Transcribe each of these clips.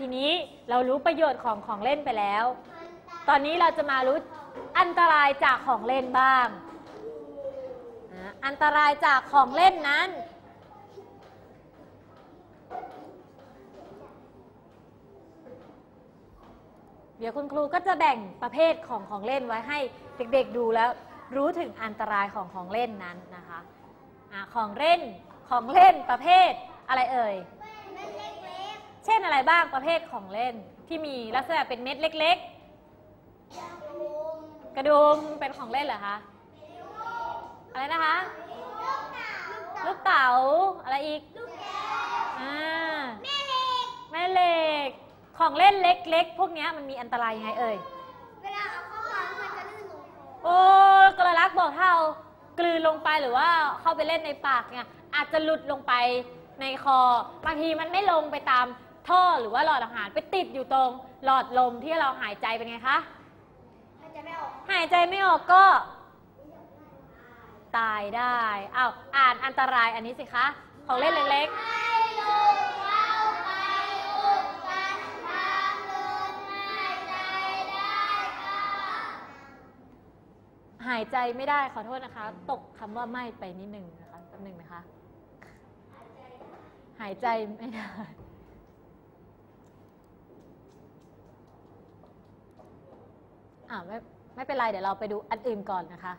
ทีนี้เรารู้ประโยชน์ของของเล่นไปแล้ว ตอนนี้เราจะมารู้อันตรายจากของเล่นบ้าง อันตรายจากของเล่นนั้น เดี๋ยวคุณครูก็จะแบ่งประเภทของของเล่นไว้ให้เด็กๆดูแล้วรู้ถึงอันตรายของของเล่นนั้นนะคะอะของเล่นของเล่นประเภทอะไรเอ่ย เม็ดเล็กเช่นอะไรบ้างประเภทของเล่นที่มีลักษณะเป็นเม็ดเล็กๆจากมุมๆกระดุมเป็นของเล่นเหรอคะอะไรนะคะลูกเต่าลูกเต๋าอะไรอีกลูกแก้วอ่าแม่เหล็กแม่เหล็กของเล่นเล็ก ๆ พวกเนี้ยมันมีอันตรายยังไงเอ่ยเวลาเอาเข้าปากมันจะลื่นลงคอโอ้กระลักบอกถ้าเอากลืนลงไปหรือว่าเข้าไปเล่นในปากเนี่ยอาจจะหลุดลงไปในคอบางทีมันไม่ลงไปตาม ท่อหรือว่าหลอดอาหารไปติดอยู่ตรงหลอดลมที่เราหายใจเป็นไงคะมันจไม่ออกหายใจไม่ออกก็ ตายได้อ้าวอ่านอันตรายอันนี้สิคะ ของเล่นเล็กหายใจได้ค่ะๆหายใจไม่ได้ขอโทษนะคะ ตกคำว่าไม่ไปนิดนึงนะคะแป๊บนึงนะคะ หายใจไม่ได้ อ่าไม่ไม่เป็นไรเดี๋ยวเราไปดูอันอื่นก่อนนะคะ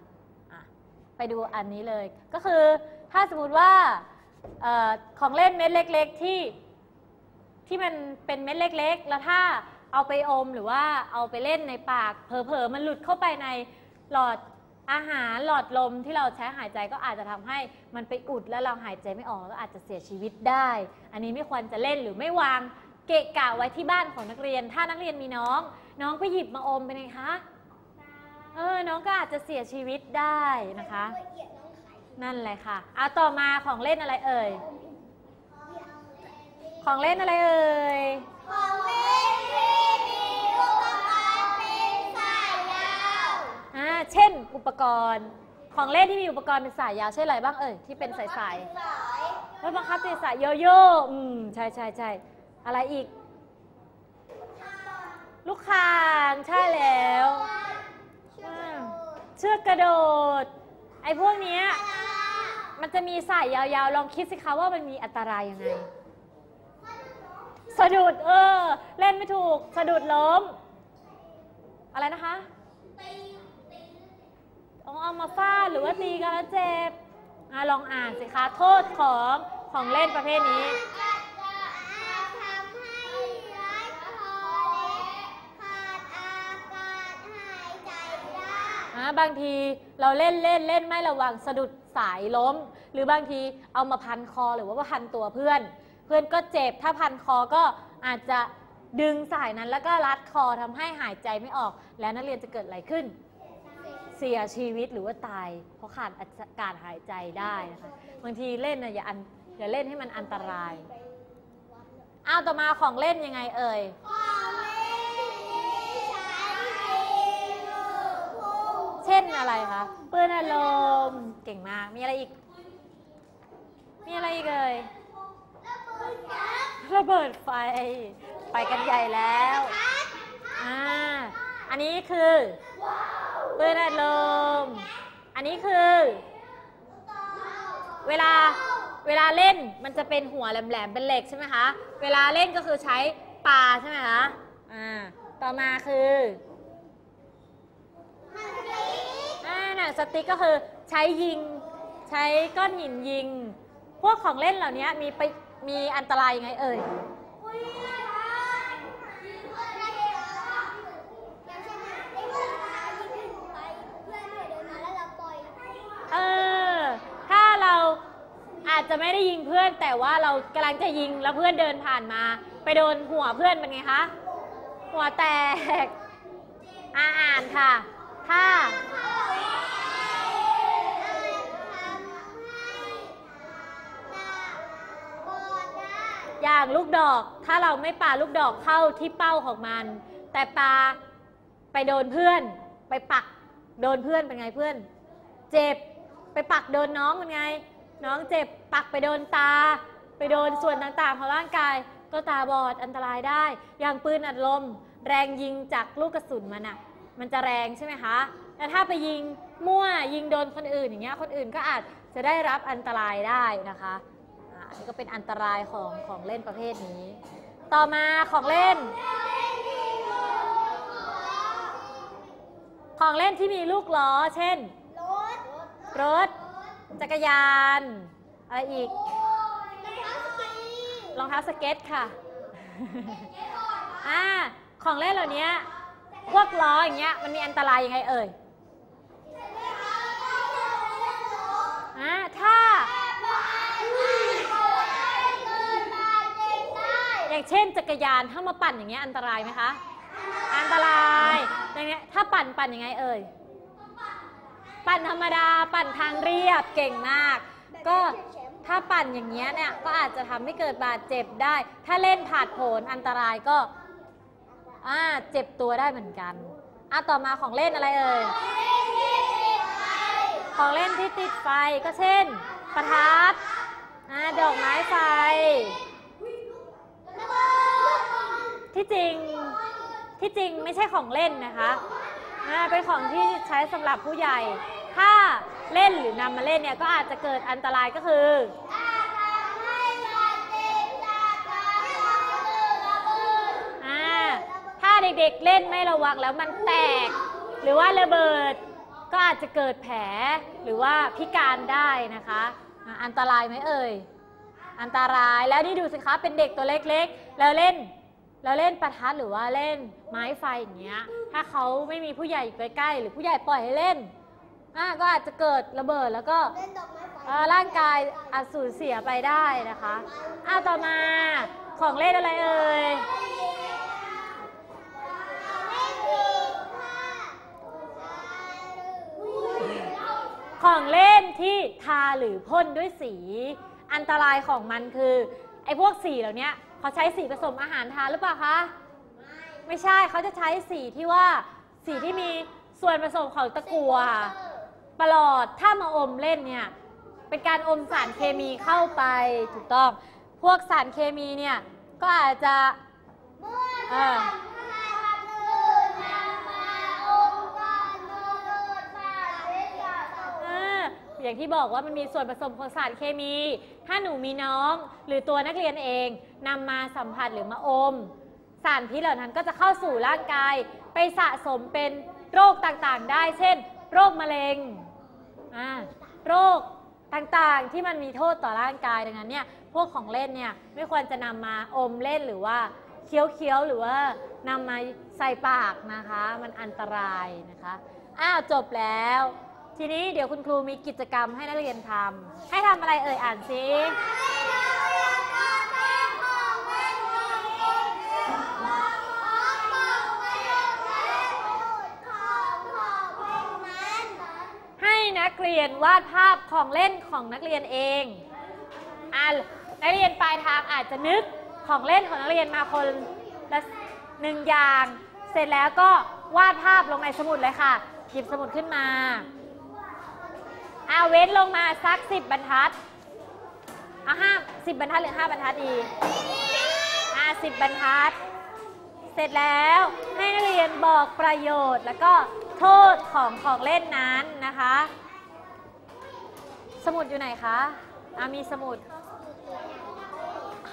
อะไปดูอันนี้เลยก็คือถ้าสมมติว่าออของเล่นเม็ดเล็ก ๆ ที่ที่มันเป็นเม็ดเล็ก ๆ แล้วถ้าเอาไปอมหรือว่าเอาไปเล่นในปากเผลอๆมันหลุดเข้าไปในหลอดอาหารหลอดลมที่เราใช้หายใจก็อาจจะทำให้มันไปอุดแล้วเราหายใจไม่ออกก็อาจจะเสียชีวิตได้ อันนี้ไม่ควรจะเล่นหรือไม่วาง เกะกะไว้ที่บ้านของนักเรียน ถ้านักเรียนมีน้อง น้องไปหยิบมาอมเป็นไงคะเออ น้องก็อาจจะเสียชีวิตได้นะคะละเอียดน้องไข่นั่นแหละค่ะเอาต่อมาของเล่นอะไรเอ่ย ของเล่นอะไรเอ่ย ของเล่นที่มีอุปกรณ์เป็นสายยาวอ่าเช่น อุปกรณ์ ของเล่นที่มีอุปกรณ์เป็นสายยาวใช่นอะไรบ้างเอ่ยที่เป็นสายสายสายๆรถบังคับตีสายโยโย่ อืม ใช่ใช่ใช่ อะไรอีก ลูกคางใช่แล้วชื่อเชือกกระโดด ไอ้พวกเนี้ยมันจะมีสายยาวๆ ลองคิดสิคะว่ามันมีอันตรายยังไง สะดุดเออ เล่นไม่ถูก สะดุดล้ม อะไรนะคะเอาเอามาฟาดหรือว่าตีกันแล้วเจ็บอะลองอ่านสิคะ โทษของของเล่นประเภทนี้ กัดจะอาจทำให้ร้ายคอและขาดอากาศหายใจได้ อะ บางทีเราเล่นเล่นเล่นไม่ระวังสะดุดสายล้ม หรือบางทีเอามาพันคอหรือว่าพันตัวเพื่อน เพื่อนก็เจ็บถ้าพันคอก็อาจจะดึงสายนั้นแล้วก็รัดคอทำให้หายใจไม่ออก แล้วนักเรียนจะเกิดอะไรขึ้น เสียชีวิตหรือว่าตาย เพราะขาดอากาศหายใจได้นะคะบางทีเล่นนะอย่าอันอย่าเล่นให้มันอันตรายอ้าวต่อมาของเล่นยังไงเอ่ย ของเล่นที่ใช้ยิงลูกพุ่ง เช่น อะไรคะปืนอารมณ์เก่งมาก มีอะไรอีก มีอะไรอีกเอ่ยแล้วปืนยักษ์ระเบิดไฟ ไปกันใหญ่แล้วอ่าอันนี้คือปืนอารมณ์อันนี้คือ เวลาเวลาเล่นมันจะเป็นหัวแหลมๆเป็นเหล็กใช่ไหมคะ เวลาเล่นก็คือใช้ปลาใช่ไหมคะ อ่า ต่อมาคือ มันสีอ่าหนังสติ๊กก็คือใช้ยิง ใช้ก้อนหินยิง พวกของเล่นเหล่านี้มีไปมีอันตรายยังไงเอ่ยเอออย่างเช่นไอ้เพื่อนพายิงให้หนูไปเพื่อนเนี่ยเดินมาแล้วเราปล่อยเออถ้าเราอาจจะไม่ได้ยิงเพื่อน แต่ว่าเรากำลังจะยิงแล้วเพื่อนเดินผ่านมา ไปโดนหัวเพื่อนเป็นไงคะหัวแตกอาอ่านค่ะถ้า อย่างลูกดอก ถ้าเราไม่ปาลูกดอกเข้าที่เป้าของมัน แต่ปาไปโดนเพื่อน ไปปักโดนเพื่อนเป็นไงเพื่อน เจ็บไปปักโดนน้องเป็นไง น้องเจ็บปักไปโดนตา ไปโดนส่วนต่างๆของร่างกาย ก็ตาบอดอันตรายได้ อย่างปืนอัดลม แรงยิงจากลูกกระสุนมันอะมันจะแรงใช่ไหมคะแต่ถ้าไปยิงมั่วยิงโดนคนอื่นอย่างเงี้ยคนอื่นก็อาจจะได้รับอันตรายได้นะคะ นนี้ก็เป็นอันตรายของของเล่นประเภทนี้ ต่อมาของเล่น ของเล่นที่มีลูกล้อ เช่นรถรถ จักรยาน อะไรอีก รองเท้าสเก็ตค่ะอ่าของเล่นเหล่านี้พวกล้ออย่างเงี้ยมันมีอันตรายยังไงเอ่ยอ่าถ้า อย่างเช่น จักรยานถ้ามาปั่นอย่างเงี้ยอันตรายไหมคะ อันตรายอย่างเงี้ยถ้าปั่นปั่นยังไงเอ่ย ปั่นธรรมดาปั่นทางเรียบเก่งมาก ก็ถ้าปั่นอย่างเงี้ยเนี่ยก็อาจจะทำให้เกิดบาดเจ็บได้ ถ้าเล่นผาดโผนอันตรายก็อ่าเจ็บตัวได้เหมือนกันอะต่อมาของเล่นอะไรเอ่ย ของเล่นที่ติดไฟก็เช่น ประทัดอ่าดอกไม้ไฟ ที่จริงที่จริงไม่ใช่ของเล่นนะคะอ่เป็นของที่ใช้สำหรับผู้ใหญ่ ถ้าเล่นหรือนำมาเล่นเนี่ยก็อาจจะเกิดอันตรายก็คือถ้าเด็กๆเล่นไม่ระวังแล้วมันแตก หรือว่าระเบิดก็อาจจะเกิดแผลหรือว่าพิการได้นะคะ อันตรายไหมเอ่ย อันตรายแล้วนี่ดูสิคะเป็นเด็กตัวเล็กๆ แล้วเล่น แล้วเล่นประทัดหรือว่าเล่นไม้ไฟอย่างเงี้ย ถ้าเขาไม่มีผู้ใหญ่อยู่ใกล้ๆหรือผู้ใหญ่ปล่อยให้เล่นอ่าก็อาจจะเกิดระเบิดแล้วก็เอ่อร่างกายอาจสูญเสียไปได้นะคะอ้าวต่อมาของเล่นอะไรเอ่ยของเล่นที่ทาหรือพ่นด้วยสี อันตรายของมันคือ ไอ้พวกสีเหล่านี้ เขาใช้สีผสมอาหารทานหรือเปล่าคะไม่ใช่เขาจะใช้สีที่ว่าสีที่มีส่วนผสมของตะกั่วประหลอดถ้ามาอมเล่นเนี่ยเป็นการอมสารเคมีเข้าไปถูกต้อง พวกสารเคมีเนี่ยก็อาจจะเออ อ่า อย่างที่บอกว่ามันมีส่วนผสมของสารเคมี ถ้าหนูมีน้องหรือตัวนักเรียนเองนำมาสัมผัสหรือมาอม สารพิษเหล่านั้นก็จะเข้าสู่ร่างกาย ไปสะสมเป็นโรคต่างๆ ได้ เช่น โรคมะเร็งโรคต่างๆที่มันมีโทษต่อร่างกายดังนั้นเนี่ยพวกของเล่นเนี่ยไม่ควรจะนำมาอมเล่นหรือว่าเคี้ยวๆหรือว่านำมาใส่ปากนะคะ มันอันตรายนะคะอ้าวจบแล้ว ทีนี้เดี๋ยวคุณครูมีกิจกรรมให้นักเรียนทำให้ทำอะไรเอ่ยอ่านซิให้นักเรียนวาดภาพของเล่นของนักเรียนเองอ่านักเรียนปลายทางอาจจะนึกของเล่นของนักเรียนมาคนละหนึ่งอย่าง เสร็จแล้วก็วาดภาพลงในสมุดเลยค่ะ หยิบสมุดขึ้นมา อาเว้นลงมาสักสิบบรรทัดเอาห้าสิบบรรทัดหรือห้าบรรทัดดีอ่าสิบบรรทัด เสร็จแล้วให้นักเรียนบอกประโยชน์แล้วก็โทษของของเล่นนั้นนะคะ สมุดอยู่ไหนคะอามีสมุด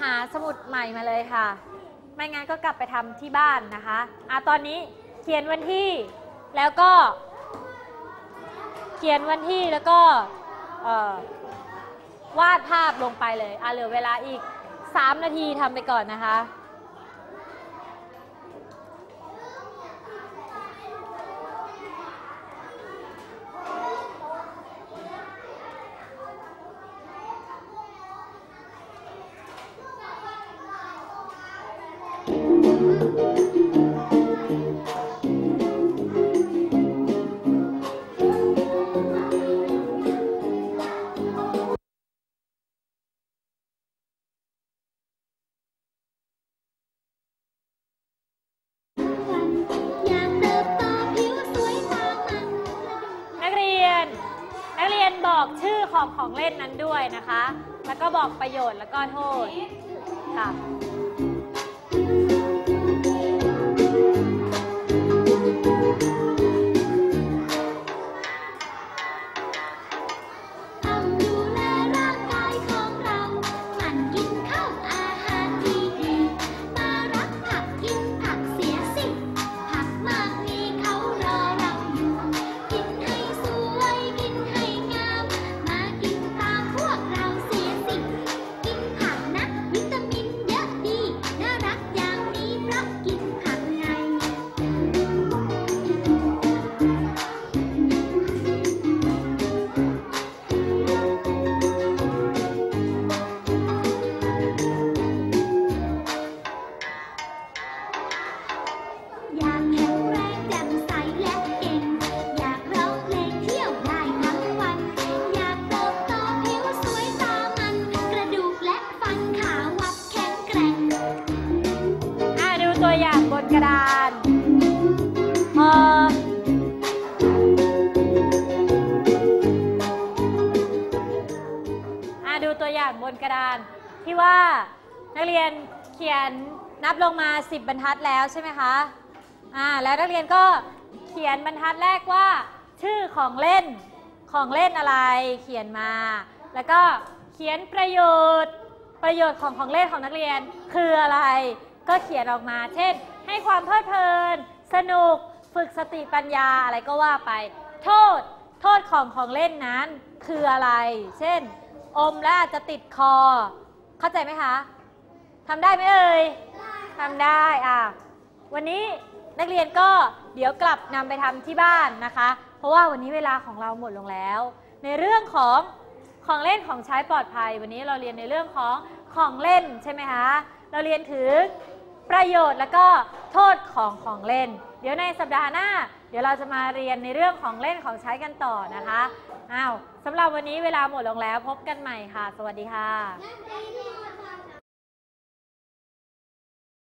หาสมุดใหม่มาเลยค่ะ ไม่งั้นก็กลับไปทำที่บ้านนะคะอะตอนนี้เขียนวันที่แล้วก็ เขียนวันที่แล้วก็วาดภาพลงไปเลยอะเหลือเวลาอีก 3 นาทีทำไปก่อนนะคะ เรียนบอกชื่อของของเล่นนั้นด้วยนะคะ แล้วก็บอกประโยชน์แล้วก็โทษค่ะ กระดาน ที่ว่านักเรียนเขียนนับลงมา 10 บรรทัดแล้วใช่ไหมคะอ่าแล้วนักเรียนก็เขียนบรรทัดแรกว่า ชื่อของเล่นของเล่นอะไรเขียนมา แล้วก็เขียนประโยชน์ประโยชน์ของของเล่นของนักเรียนคืออะไร ก็เขียนออกมา เช่น ให้ความเพลิดเพลิน สนุกฝึกสติปัญญาอะไรก็ว่าไป โทษ โทษของของเล่นนั้นคืออะไร เช่น อมแล้วอาจจะติดคอ เข้าใจไหมคะทำได้ไหมเอ่ยทำได้อะวันนี้นักเรียนก็เดี๋ยวกลับนำไปทำที่บ้านนะคะ เพราะว่าวันนี้เวลาของเราหมดลงแล้ว ในเรื่องของของเล่นของใช้ปลอดภัย วันนี้เราเรียนในเรื่องของของเล่นใช่ไหมคะเราเรียนถึงประโยชน์แล้วก็โทษของของเล่น เดี๋ยวในสัปดาห์หน้า เดี๋ยวเราจะมาเรียนในเรื่องของเล่นของใช้กันต่อนะคะ อ้าวสำหรับวันนี้เวลาหมดลงแล้วพบกันใหม่ค่ะ สวัสดีค่ะ